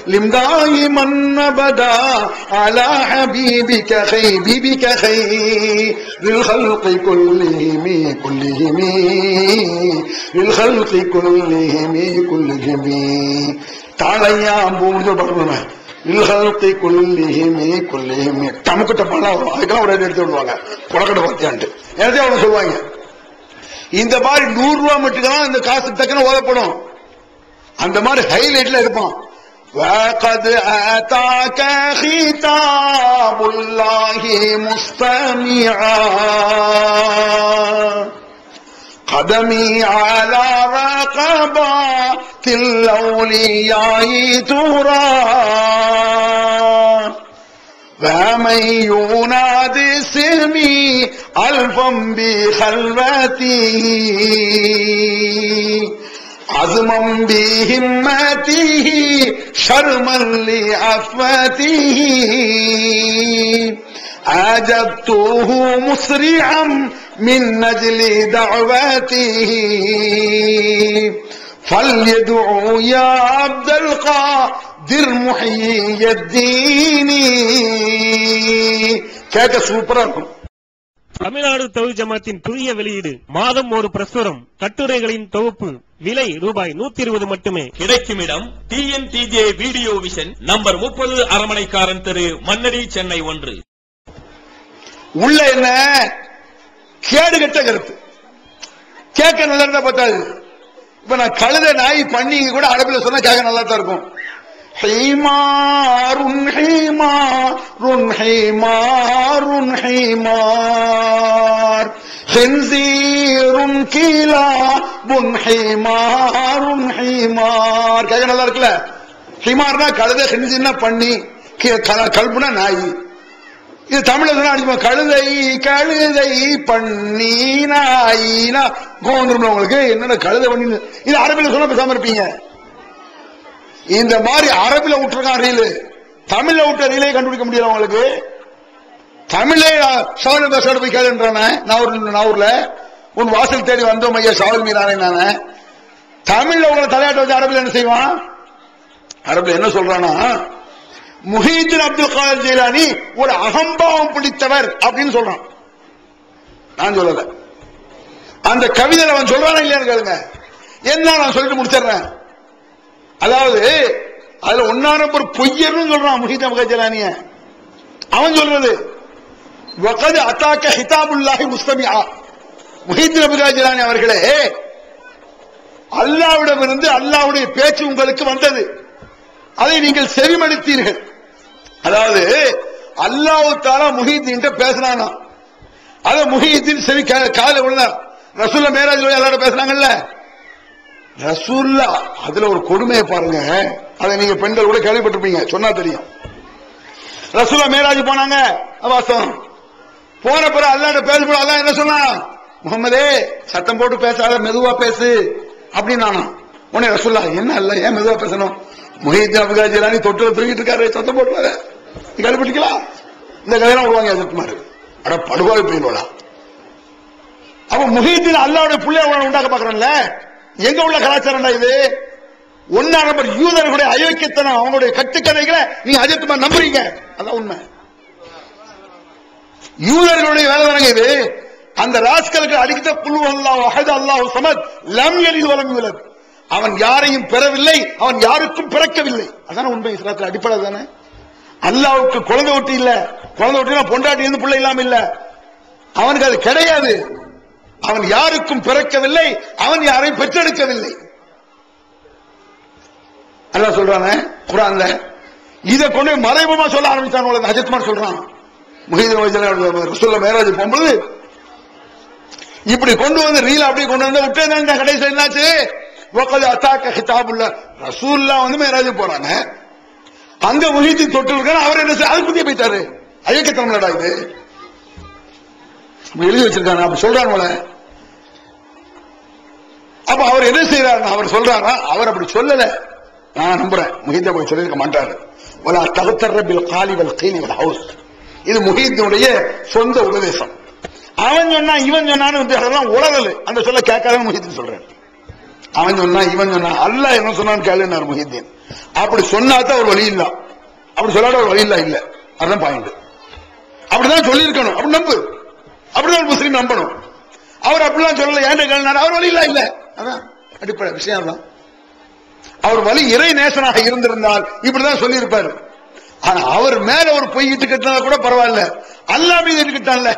وسلم دائما ابدا على حبيبك حبيبك خير للخلق كلهم كلهم للخلق كلهم كلهم தாளையா பூமிச்சு படுறேன் இல்ஹல்கி குல்லிஹிமி குல்லிஹிமி தமக்கு டப்பாலாம் வரும் அதுக்கெல்லாம் ஒரு எடுத்து விடுவாங்க புறக்கடை பத்தியான்ட்டு எல்லாத்தையும் அவங்க சொல்லுவாங்க இந்த மாதிரி நூறு ரூபா மட்டும்தான் இந்த காசு டக்குன்னு ஓதப்படும் அந்த மாதிரி ஹைலைட்ல இருப்பான் وقد أتاك خطاب الله مستمعا. قدمي على رقبات الأولياء ترى. فمن ينادي اسمي ألفا بخلوته. عظما بهمته شرما لعفاته عجبته مسرعا من أجل دعواته. فليدعو يا عبد القادر محيي الدين. كاد سوبرانو தமிழ்நாடு தொழில் ஜமாத்தின் புதிய வெளியீடு மாதம் ஒரு பிரசுரம். கட்டுரைகளின் தொகுப்பு விலை ரூபாய் நூத்தி இருபது மட்டுமே. கிடைக்கும் இடம் டிஎன்டிஜே வீடியோ விஷன் நம்பர் முப்பது அரமனைக்காரன் தெரு மன்னடி சென்னை ஒன்று. உள்ள என்ன? கேடு கெட்ட கருத்து. கேட்க நல்லா இருந்தா பார்த்தாது. இப்ப நான் கழுத நாய் பண்ணி கூட அரபில சொன்னா கேட்க நல்லா தான் இருக்கும். ஹீமாருன் ஹீமாருன் ஹீமாருன் ஹீமார். ஹின்சீருன் கீலாபுன் ஹீமாருன் ஹீமார். கேட்க நல்லா இருக்குல்ல? ஹிமார்னா கழுத ஹின்சின்னா பண்ணி கி- க- கல்புனா நாய். இது தமிழ்ல சொன்னா அடிக்குமா கழுதை கழுதை பண்ணி நாயினா கோவந்துரும்ல உங்களுக்கு? என்னடா கழுதை பண்ணி இது அரபில சொன்னா பேசாம இருப்பீங்க. இந்த மாதிரி அரபில விட்டுருக்கான் ரீலு. தமிழ்ல விட்ட ரீலே கண்டுபிடிக்க முடியல உங்களுக்கு? தமிழே சவுல் பேசோட போய் கேளுன்றானே நாவூர் நாவூர்ல உன் வாசல் தேடி வந்தோம் ஐயா சவுல் மீதானே நானே தமிழ்ல உங்களை தலையாட்ட வச்சு அரபில் என்ன செய்வான்? அரபில் என்ன சொல்றானா முஹீத்தின் அப்துல் காதர் ஜெயிலானி ஒரு அகம்பாவம் பிடித்தவர் அப்படின்னு சொல்றான். நான் சொல்லல. அந்த கவிதை அவன் சொல்றானா இல்லையான்னு கேளுங்க. என்ன நான் சொல்லிட்டு முடிச்சிடுறேன்? அதாவது அதுல ஒன்னா நம்பர் பொய்யர்னு சொல்றான் முஹீத் அப்துல் அவன் சொல்றது வகது அத்தாக்க ஹிதாபுல்லாஹி முஸ்தமியா முஹித் அப்துல் ஜெயிலானி அவர்களே அல்லாவிடமிருந்து அல்லாவுடைய பேச்சு உங்களுக்கு வந்தது. அதை நீங்கள் செவிமடுத்தீர்கள். அதாவது அல்லாஹ் தாரா முஹீத்தீன் பேசுறானா அத முஹீத்தீன் செவி கா- காதுல விழுந்தார். ரசூல்ல மேராஜ் யாரோட பேசுறாங்கல்ல ரசூல்லா அதுல ஒரு கொடுமையை பாருங்க. அதை நீங்க பெண்கள் கூட கேள்விப்பட்டிருப்பீங்க. சொன்னா தெரியும். ரசூல்லா மேராஜ் போனாங்க. வாசம் போன பிற அல்லாட பேச போது அதான் என்ன சொன்னான் முகமதே சத்தம் போட்டு பேசாத மெதுவா பேசு. அப்படின்னு நானும் உடனே ரசூல்லா என்ன இல்ல ஏன் மெதுவா பேசணும்? முஹீத் அபுகார் ராணி தொட்டில தூங்கிட்டு இருக்காரு. சத்தம் போட்டு கேள்விப்பட்டிக்கலாம் இந்த கதையெல்லாம் விடுவாங்க சத்துமாரு அட படுகோலை போயிடுவாடா அப்ப முஹீத்தின் அல்லாவுடைய பிள்ளை உண்டாக்க பாக்குறோம்ல எங்க உள்ள கலாச்சாரம் இது? ஒன்னா நம்பர் யூதர்களுடைய அயோக்கியத்தனம் அவங்களுடைய கட்டுக்கதைகளை நீங்க அஜித்துமா நம்புறீங்க. அதான் உண்மை. யூதர்களுடைய வேலை தானங்க இது? அந்த ராஸ்கலுக்கு அடிக்கிட்ட குழு அல்லாஹ் அஹத் அல்லாஹ் சமத் லம் எலிது வலம் யூலத். அவன் யாரையும் பெறவில்லை அவன் யாருக்கும் பிறக்கவில்லை. அதான உண்மை இஸ்லாத்துல அடிப்படை தானே? அல்லாவுக்கு குழந்தை ஒட்டி இல்ல. குழந்தை ஒட்டினா பொண்டாட்டி இருந்து பிள்ளை இல்லாம இல்ல. அவனுக்கு அது கிடையாது. அவன் யாருக்கும் பிறக்கவில்லை அவன் யாரையும் பெற்றெடுக்கவில்லை. அல்லாஹ் சொல்றானே குரான்ல இதை கொண்டு மறைமுகமா சொல்ல ஆரம்பிச்சான் அஜித்மார் சொல்றான். முஹீதன் மேராஜ் போகும்போது இப்படி கொண்டு வந்து ரீல் அப்படி கொண்டு வந்து விட்டு கடைசி என்னாச்சு? அத்தாக்க ஹிதாபுல்ல ரசூல்லா வந்து மேராஜ் போறாங்க அங்க முஹீத்தி தொட்டு இருக்காரு அவர் என்ன செய்ய- அது புதிய போயிட்டாரு. அயோக்கியத்தனம்லடா இது. எழுதி வச்சிருக்காங்க அப்ப சொல்றாங்க அப்ப அவர் என்ன செய்யறாரு அவர் சொல்றாரா? அவர் அப்படி சொல்லல. நான் நம்புறேன். முஹீத்த போய் சொல்லியிருக்க மாட்டாரு. வலா தகுத்தர பில் காலிவல் ஹவுஸ். இது முகிந்தனுடைய சொந்த உபதேசம். அவன் சொன்னா இவன் சொன்னான்னு அதெல்லாம் உலகல் அந்த சொல்ல கேட்காத முஹீத்தின் சொல்றேன். அவன் சொன்னா இவன் சொன்னா அல்ல என்ன சொன்னான்னு கேளுனார் முஹித்தீன் அப்படி சொன்னா தான் ஒரு வழி இல்ல. அப்படி சொல்லாத ஒரு வழி இல்ல இல்ல. அதான் பாயிண்ட் அப்படிதான் சொல்லியிருக்கணும். அப்படி நம்பு. அப்படிதான் முஸ்லீம் நம்பணும். அவர் அப்படிலாம் சொல்லல. ஏன் கேளுனார்? அவர் வழி இல்ல இல்ல. அதான் அடிப்படை விஷயம் தான் அவர் வழி இறை நேசனாக இருந்திருந்தால் இப்படிதான் சொல்லியிருப்பாரு. ஆனா அவர் மேல ஒரு பொய் இட்டு கட்டினா கூட பரவாயில்ல. அல்லாஹ் மீது இட்டுக்கிட்டான்ல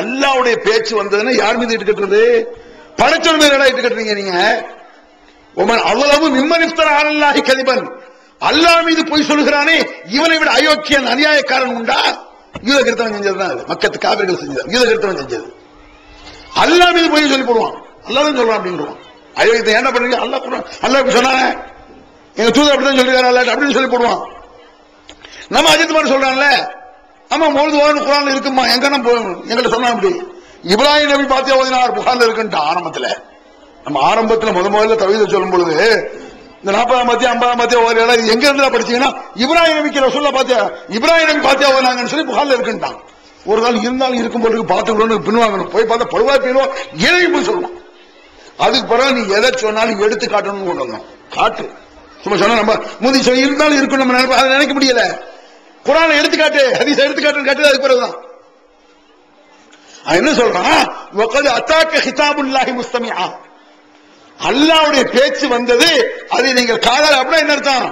அல்லாவுடைய பேச்சு வந்ததுன்னா யார் மீது இட்டு படைச்சல் மேல இட்டுக்கிட்டீங்க நீங்க. உமன் அவ்வளவு மிம்மனிப்தர் அல்லாஹி கதிபன். அல்லாஹ் மீது பொய் சொல்கிறானே இவனை விட அயோக்கியன் அநியாயக்காரன் உண்டா? யூத கிருத்தவன் செஞ்சதுதான் அது. மக்கத்து காவிரிகள் செஞ்சது. யூத கிருத்தவன் செஞ்சது. அல்லாஹ் மீது பொய் சொல்லி போடுவான். அல்லாதான் தான் அப்படிங்கிறோம். அப்படின்றான் அயோக்கியத்தை என்ன பண்ணுறீங்க அல்லா குரான் அல்லா இப்படி சொன்னாங்க எங்க தூதர் அப்படிதான் சொல்லிருக்காரு அல்ல அப்படின்னு சொல்லி போடுவான். நம்ம அஜித் மாதிரி சொல்றான்ல. ஆமா முழுது ஓரணும் குரான் இருக்குமா? எங்க நம்ம எங்கிட்ட சொன்னா அப்படி இப்ராஹிம் நபி பாத்தியா ஓதினார் புகார்ல இருக்குன்ட்டு ஆரம்பத்துல. நம்ம ஆரம்பத்துல முத முதல்ல தவித சொல்லும் பொழுது இந்த நாற்பதாம் பாத்தியா ஐம்பதாம் பாத்தியா ஓதுற இது எங்க இருந்தா படிச்சீங்கன்னா இப்ராஹிம் நபிக்கு ரசூல்லா பாத்தியா இப்ராஹிம் நபி பாத்தியா ஓதுனாங்கன்னு சொல்லி புகார்ல இருக்குன்ட்டான். ஒரு நாள் இருந்தாலும் இருக்கும் பொழுது பார்த்துக்கணும்னு பின்வாங்கணும். போய் பார்த்தா பழுவா போயிடும் ஏழை போய் சொல்லுவான் அதுக்கு பிறகு நீ எதை சொன்னாலும் எடுத்து காட்டணும்னு கொண்டு வந்தோம். காட்டு. சும்மா சொன்னா நம்ம முந்தி சொல்லி இருந்தாலும் இருக்கும் நம்ம நினைப்போம் அதை நினைக்க முடியல. குரானை எடுத்துக்காட்டு ஹதீஸ் எடுத்துக்காட்டுன்னு காட்டு அதுக்கு பிறகுதான். என்ன சொல்றான்? அத்தாக்க ஹிதாபுல்லாஹி முஸ்தமியா அல்லாவுடைய பேச்சு வந்தது அதை நீங்கள் காதல் அப்படின்னா என்ன அர்த்தம்?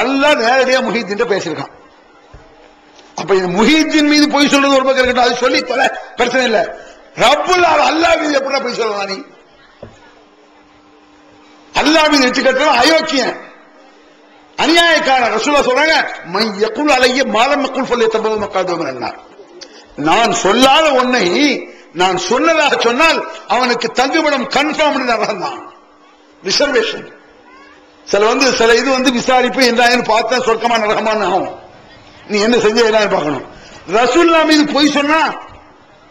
அல்லாஹ் நேரடியா முஹீத்தின் பேசியிருக்கான். அப்ப இந்த முஹீத்தின் மீது போய் சொல்றது ஒரு பக்கம் இருக்கட்டும் அது சொல்லி தொலை பிரச்சனை இல்ல. ரப்புல் அல்லாஹ் மீது எப்படின்னா போய் சொல்லலாம் நீ? அல்லாஹ் மீது வச்சு கட்டுறவன் அயோக்கியன். அநியாயக்காரன். ரசூலா சொல்றாங்க மையக்குள் அலைய மாலம் மக்கள் சொல்லி தம்பது மக்கள் என்னார் நான் சொல்லாத ஒன்னை நான் சொன்னதாக சொன்னால் அவனுக்கு தங்குமிடம் கன்ஃபார்ம் நடந்தான் தான். ரிசர்வேஷன் சில வந்து சில இது வந்து விசாரிப்பு என்றாயின்னு பார்த்தா சொர்க்கமா நரகமான்னு ஆகும். நீ என்ன செஞ்ச என்ன பார்க்கணும். ரசூல்லா மீது போய் சொன்னா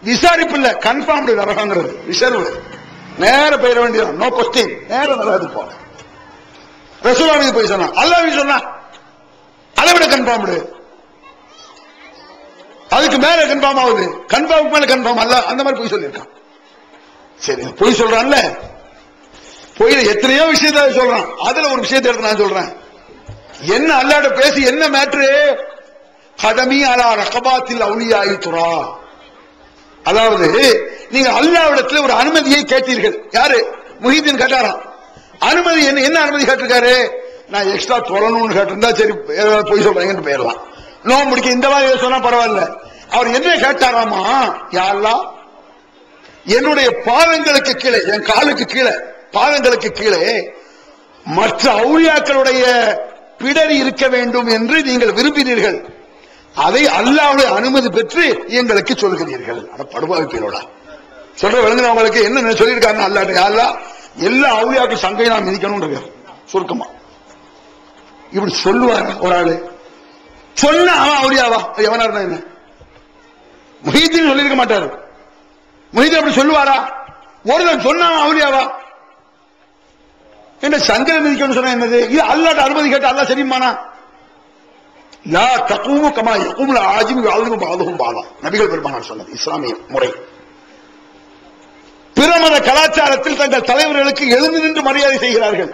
விசாரிப்பு இல்ல கன்ஃபார்ம் நரகங்கிறது. ரிசர்வ் நேர போயிட வேண்டியது. நோ கொஸ்டின் நேரம் நல்லது போ ரசூலானது போய் சொன்னா அல்லாவி சொன்னா அதை விட. கன்ஃபார்ம்டு அதுக்கு மேல கன்ஃபார்ம் ஆகுது. கன்ஃபார்ம் மேல கன்ஃபார்ம் அல்ல அந்த மாதிரி போய் சொல்லியிருக்கான். சரி போய் சொல்றான்ல. போய் எத்தனையோ விஷயத்த சொல்றான். அதுல ஒரு விஷயத்தை எடுத்து நான் சொல்றேன். என்ன அல்லாட பேசி என்ன மேட்ரு கதமி அலா ரகபாத்தில் அவுளியாயி துறா அதாவது நீங்க அல்லாவிடத்தில் ஒரு அனுமதியை கேட்டீர்கள். யாரு? முஹிதீன் கேட்டாராம். அனுமதி என்ன என்ன அனுமதி கேட்டிருக்காரு? நான் எக்ஸ்ட்ரா தொழணும்னு கேட்டிருந்தா சரி போய் சொல்றீங்கன்னு போயிடலாம். நோ முடிக்க இந்த மாதிரி சொன்னா பரவாயில்ல. அவர் என்ன கேட்டாராமா? யாரெல்லாம் என்னுடைய பாதங்களுக்கு கீழே என் காலுக்கு கீழே பாதங்களுக்கு கீழே மற்ற அவுளியாக்களுடைய பிடரி இருக்க வேண்டும் என்று நீங்கள் விரும்பினீர்கள். அதை அல்லாவுடைய அனுமதி பெற்று எங்களுக்கு சொல்கிறீர்கள். அட பேரோட சொல்ற விளங்குனவங்களுக்கு என்ன சொல்லியிருக்காங்க அல்லாட்ட அல்லா எல்லா அவுளியாக்கள் சங்கையும் நான் மிதிக்கணும்ன்ற சுருக்கமா. இப்படி சொல்லுவார் ஒரு ஆளு. சொன்ன அவன் அவுளியாவா? எவனா இருந்தா என்ன? முஹீத்தின் சொல்லியிருக்க மாட்டாரு. முஹீத்தின் அப்படி சொல்லுவாரா? ஒருத்தன் சொன்ன அவன் அவுளியாவா? என்ன சங்கையை மிதிக்கணும்னு சொன்னா என்னது? இது அல்லாட்ட அனுமதி கேட்டு அல்லா சரியுமானா லா தக்கூமு கமா யக்கூமுல் ஆஜிம் பாதுகும் பாலா. நபிகள் பெருமானார் சொன்னது இஸ்லாமிய முறை. பிற மத கலாச்சாரத்தில் தங்கள் தலைவர்களுக்கு எழுந்து நின்று மரியாதை செய்கிறார்கள்.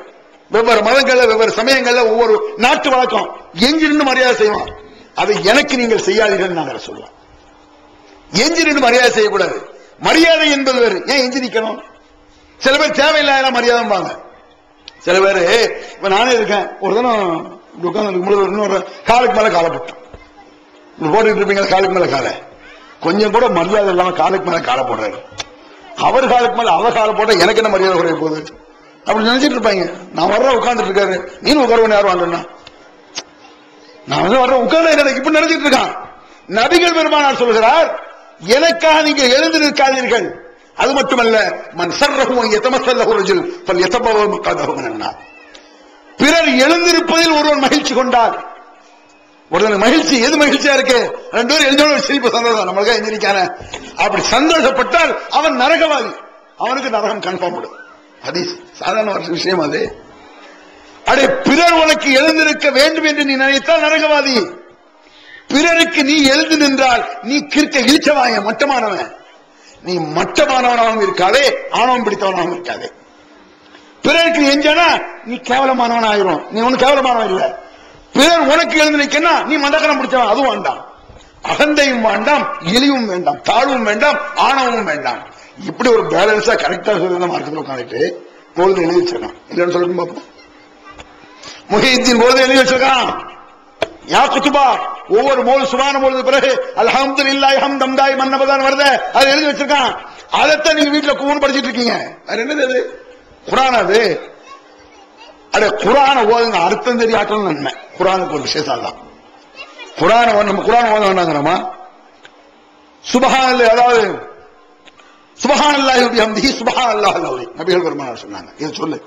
வெவ்வேறு மதங்கள்ல வெவ்வேறு சமயங்கள்ல ஒவ்வொரு நாட்டு வழக்கம் எஞ்சி நின்று மரியாதை செய்வோம் அதை எனக்கு நீங்கள் செய்யாதீர்கள் நாங்கள் சொல்லுவோம் எஞ்சி நின்று மரியாதை செய்யக்கூடாது. மரியாதை என்பது வேறு. ஏன் எஞ்சி நிக்கணும்? சில பேர் தேவையில்லாத மரியாதைம்பாங்க சில பேர் இப்ப நானே இருக்கேன். ஒரு தினம் உட்காந்து முழுவதும் இன்னொரு காலுக்கு மேல காலை போட்டோம் போட்டுட்டு இருப்பீங்க காலுக்கு மேல காலை. கொஞ்சம் கூட மரியாதை இல்லாம காலுக்கு மேல காலை போடுறாரு. அவர் காலுக்கு மேல அவர் காலை போட்டா எனக்கு என்ன மரியாதை குறைய போகுது? அப்படி நினைச்சிட்டு இருப்பாங்க. நான் வர்ற உட்கார்ந்துட்டு இருக்காரு. நீனும் உட்காருவன் யாரும் வாங்கண்ணா நான் வந்து வர்ற உட்கார்ந்து இப்படி நினைச்சிட்டு இருக்கான். நபிகள் பெருமானார் சொல்கிறார் எனக்காக நீங்க எழுந்து நிற்காதீர்கள் அது மட்டுமல்ல மன் சர்ரஹும் எத்தமசல்லஹு ரஜுல் பல் எத்தபவ மக்காதஹு பிறர் எழுந்திருப்பதில் ஒருவன் மகிழ்ச்சி கொண்டார். ஒருத்தன மகிழ்ச்சி எது மகிழ்ச்சியா இருக்கு? ரெண்டு பேரும் எழுந்தோட சிரிப்பு சந்தோஷம். நம்மளுக்கா எந்திரிக்கான. அப்படி சந்தோஷப்பட்டால் அவன் நரகவாதி. அவனுக்கு நரகம் கன்ஃபார்ம் படும். ஹதீஸ் சாதாரண ஒரு விஷயம் அது. அடே பிறர் உனக்கு எழுந்திருக்க வேண்டும் என்று நீ நினைத்தால் நரகவாதி. பிறருக்கு நீ எழுந்து நின்றால் நீ கிற்க இழிச்சவாய மட்டமானவன். நீ மட்டமானவனாகவும் இருக்காதே ஆணவம் பிடித்தவனாகவும் இருக்காதே. பிறருக்கு நீ எஞ்சானா நீ கேவலமானவன் ஆயிரும் நீ ஒண்ணு கேவலமானவன் இல்லை. பிறர் உனக்கு எழுந்து நிக்கனா நீ மந்தகரம் பிடிச்சவன் அதுவும் வேண்டாம். அகந்தையும் வேண்டாம் இழிவும் வேண்டாம் தாழ்வும் வேண்டாம் ஆணவமும் வேண்டாம். இப்படி ஒரு பேலன்ஸா கரெக்டா சொல்லி மார்க்கத்தில் உட்காந்துட்டு பொழுது எழுதி வச்சிருக்கான். இல்லைன்னு சொல்லுங்க பார்ப்போம். முஹியத்தின் பொழுது எழுதி வச்சிருக்கான். யா குத்துபா ஒவ்வொரு மோல் சுபான பொழுது பிறகு அல்ஹம்து இல்லாய் ஹம்தம் தாய் மன்னபதான் வருத. அது எழுதி வச்சிருக்கான். அதைத்தான் நீங்க வீட்டுல கூணு படிச்சிட்டு இருக்கீங்க. வேற என்னது அது? குரான் அது? அட குரான ஓதுங்க அர்த்தம் தெரியாட்டம் நன்மை குரானுக்கு ஒரு விசேஷம் தான் குரான நம்ம குரான் ஓத வேண்டாங்கிறோமா சுபஹான் அதாவது சுபஹான் அல்லாஹ் அம்தி சுபஹான் அல்லாஹ் அல்லாஹ் நபிகள் பெருமானார் சொன்னாங்க. இது சொல்லு.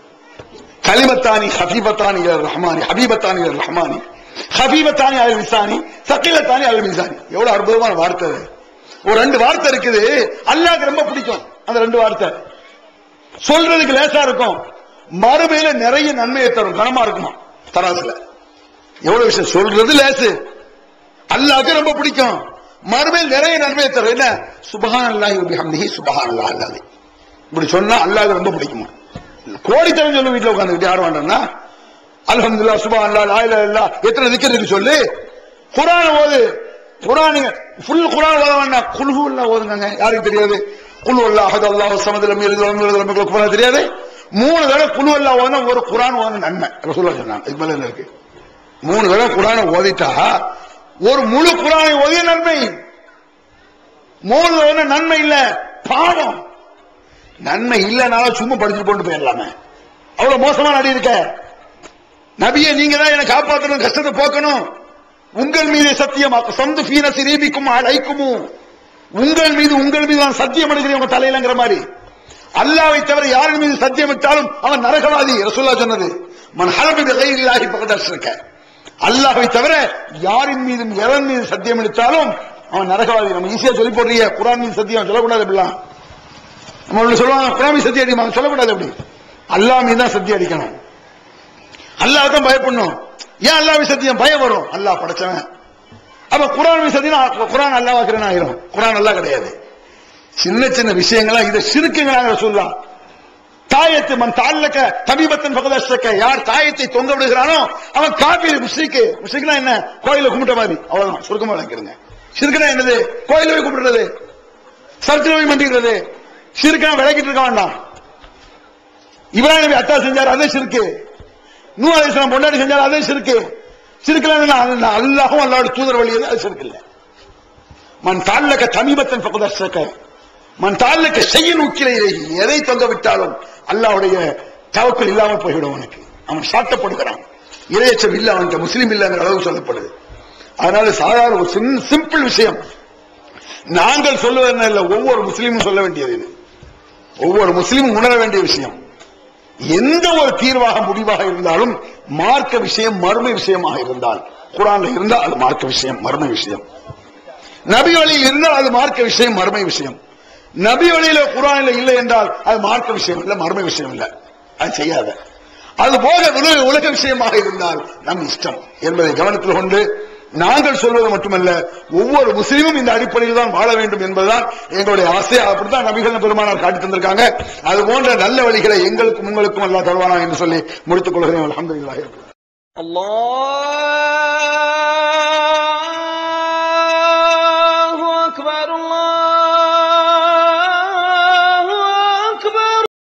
கலிமத்தானி ஹபீபத்தானி அல் ரஹ்மானி ஹபீபத்தானி அல் ரஹ்மானி ஹபீபத்தானி அல் மிசானி சக்கிலத்தானி அல் மிசானி எவ்வளவு அற்புதமான வார்த்தை ஒரு ரெண்டு வார்த்தை இருக்குது. அல்லாஹ்க்கு ரொம்ப பிடிக்கும். அந்த ரெண்டு வார்த்தை. சொல்றதுக்கு லேசா இருக்கும். மறுமையில நிறைய நன்மையை தரும். கனமா இருக்குமா? தராதுல. எவ்வளவு விஷயம் சொல்றது லேசு. அல்லாவுக்கு ரொம்ப பிடிக்கும். மறுமையில் நிறைய நன்மையை தரும். என்ன? சுபஹான் அல்லாஹி சுபகான் சுபஹான் அல்லாஹ். இப்படி சொன்னா அல்லாஹ் ரொம்ப பிடிக்குமா? கோடித்தனம் சொல்லு வீட்டுல உட்கார்ந்துட்டு யார் வேண்டாம்னா அலமதுல்லா சுபஹான் அல்லாஹ் லா இல்லா எத்தனை திக்ர் சொல்லு? குர்ஆன் ஓது. குரானுங்க ஃபுல் குரான் ஓத வேண்டாம். குல்ஹு ஓதுங்க யாருக்கு தெரியாது? குழு அல்லாஹ் அஹத் அல்லா ஸமத் லம் தெரியாது? மூணு தடவை குழு அல்லா ஓதுனா ஒரு குரான் ஓதுன நன்மை. சொல்ல சொன்னாங்க. இது மேல இருக்கு? மூணு தடவை குரானை ஓதிட்டா ஒரு முழு குரானை ஓதிய நன்மை. மூணு தடவை நன்மை இல்ல பாவம். நன்மை இல்லனாலும் சும்மா படிச்சுட்டு போட்டு போயிடலாமே. அவ்வளவு மோசமா நடி இருக்க நபியை நீங்க தான் என்னை காப்பாற்றணும் கஷ்டத்தை போக்கணும். உங்கள் மீது சத்தியமாக்க சொந்த பீனசி ரீபிக்கும் அழைக்குமோ உங்கள் மீது உங்கள் மீது நான் சத்தியம் எடுக்கிறேன் உங்க தலையிலங்கிற மாதிரி. அல்லாவை தவிர யாரின் மீது சத்தியம் விட்டாலும் அவன் நரகவாதி ரசூல்லா சொன்னது மன் ஹலபி கையில்லாஹி பகதர்ஷக்க அல்லாஹை தவிர யாரின் மீதும் எவன் மீது சத்தியம் எடுத்தாலும் அவன் நரகவாதி. நம்ம ஈஸியா சொல்லி போடுறீங்க குரான் மீது சத்தியம் சொல்லக்கூடாது அப்படிலாம். நம்ம ஒண்ணு சொல்லுவாங்க குரான் மீது சத்தியம் அடிமா? சொல்லக்கூடாது அப்படி. அல்லாஹ் மீது தான் சத்தியம் அடிக்கணும். அல்லாஹ் தான் பயப்படணும். ஏன் அல்லாஹ் சத்தியம் பயம் வரும்? அல்லாஹ் படைச்சவன். அப்ப குரான் சத்தியம் குரான் அல்லாஹ் வாக்குறேன் ஆயிரும் குரான் அல்லாஹ் கிடையாது. சின்ன சின்ன விஷயங்களா இதை சிறுக்குங்களாங்க சொல்லலாம் தாயத்து மன் தாழ்லக்க தமிபத்தன் பகதர்ஷக்க யார் தாயத்தை தொங்க விடுகிறானோ அவன் காபீர் முஸ்ரிக்கு முஸ்லிக்னா என்ன? கோயில கும்பிட்ட மாதிரி. அவ்வளவுதான். சுருக்கமா விளக்கிறங்க சிறுக்கனா என்னது? கோயில போய் கும்பிடுறது. சர்ச்சில் போய் மண்டிக்கிறது. சிறுக்கனா விளக்கிட்டு இருக்க வேண்டாம். இப்ராஹிம் அத்தா செஞ்சார் அதே சிறுக்கு. நூ அலிஸ்லாம் பொண்டாடி செஞ்சார் அதே சிறுக்கு. சிறுக்கலாம் அல்லாஹும் அல்லாவோட தூதர் வழி அது சிறுக்கு இல்ல. மன் தாழ்லக்க தமீபத்தன் பகதர்ஷக்க மன் தாழ்லக்க செய்ய நூக்கிலே எதை தொங்க விட்டாலும் அல்லாவுடைய தவக்கள் இல்லாமல் போய்விடும் அவனுக்கு. அவன் சாட்டப்படுகிறான். இறையச்சம் இல்ல அவன்கிட்ட முஸ்லீம் இல்லைங்கிற அளவு சொல்லப்படுது. அதனால சாதாரண ஒரு சிம்பிள் விஷயம். நாங்கள் சொல்லுவது இல்லை இல்ல ஒவ்வொரு முஸ்லீமும் சொல்ல வேண்டியது ஒவ்வொரு முஸ்லீமும் உணர வேண்டிய விஷயம். எந்த ஒரு தீர்வாக முடிவாக இருந்தாலும் மார்க்க விஷயம் மர்ம விஷயமாக இருந்தால் குரான்ல இருந்தால் அது மார்க்க விஷயம் மர்ம விஷயம். நபி வழியில் இருந்தால் அது மார்க்க விஷயம் மர்ம விஷயம். நபி வழியில குரானில இல்லை என்றால் அது மார்க்க விஷயம் இல்லை மர்ம விஷயம் இல்லை. அது செய்யாத. அது போக உலக விஷயமாக இருந்தால் நம் இஷ்டம். என்பதை கவனத்தில் கொண்டு நாங்கள் சொல்வது மட்டுமல்ல ஒவ்வொரு முஸ்லீமும் இந்த அடிப்படையில் தான் வாழ வேண்டும் என்பதுதான் எங்களுடைய ஆசை. அப்படித்தான் நபிகள் பெருமானார் காட்டி தந்திருக்காங்க. அது போன்ற நல்ல வழிகளை எங்களுக்கும் உங்களுக்கும் எல்லாம் தருவானா என்று சொல்லி முடித்துக் கொள்கிறேன். அலமதுல்லாஹ்